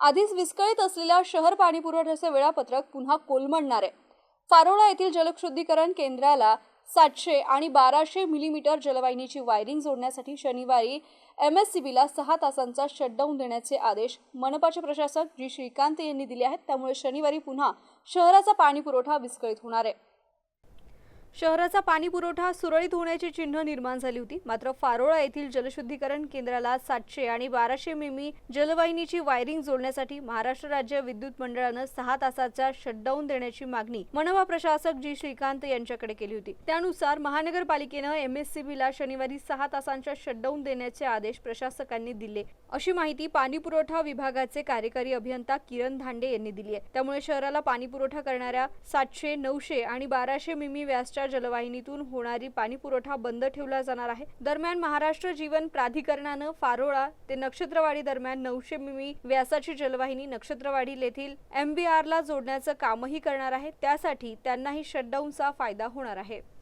आधीच विस्कळीत असलेल्या शहर पाणी पुरवठ्याचे वेळापत्रक पुन्हा कोलमडणार आहे. फारोळा येथील जलशुद्धीकरण केंद्राला सातशे आणि बाराशे मिलीमीटर जलवाहिनीची वायरिंग जोडण्यासाठी शनिवारी एम एस सी बीला सहा तासांचा शटडाऊन देण्याचे आदेश मनपाचे प्रशासक जी श्रीकांत यांनी दिले आहेत. त्यामुळे शनिवारी पुन्हा शहराचा पाणी पुरवठा विस्कळीत होणार आहे. शहराचा पाणी पुरवठा सुरळीत होण्याची चिन्ह निर्माण झाली होती. मात्र फारोळा येथील जलशुद्धीकरण केंद्राला सातशे आणि बाराशे मिमी जलवाहिनीची वायरिंग जोडण्यासाठी महाराष्ट्र राज्य विद्युत मंडळानं सहा तासाचा शटडाऊन देण्याची मागणी मनपा प्रशासक जी श्रीकांत यांच्याकडे केली होती. त्यानुसार महानगरपालिकेनं एमएससीबीला शनिवारी सहा तासांच्या शटडाऊन देण्याचे आदेश प्रशासकांनी दिले. अशी माहिती पाणी पुरवठा विभागाचे कार्यकारी अभियंता किरण धांडे यांनी दिली आहे. त्यामुळे शहराला पाणी पुरवठा करणाऱ्या सातशे नऊशे आणि बाराशे मिमी व्यासच्या जलवाहिनीतून होणारी पाणी पुरवठा बंद ठेवला जाणार आहे. दरम्यान महाराष्ट्र जीवन प्राधिकरणानं फारोळा ते नक्षत्रवाडी दरम्यान नऊशे मिमी व्यासाची जलवाहिनी नक्षत्रवाडी येथील एमबीआरला जोडण्याचं कामही करणार आहे. त्यासाठी त्यांनाही शटडाऊनचा फायदा होणार आहे.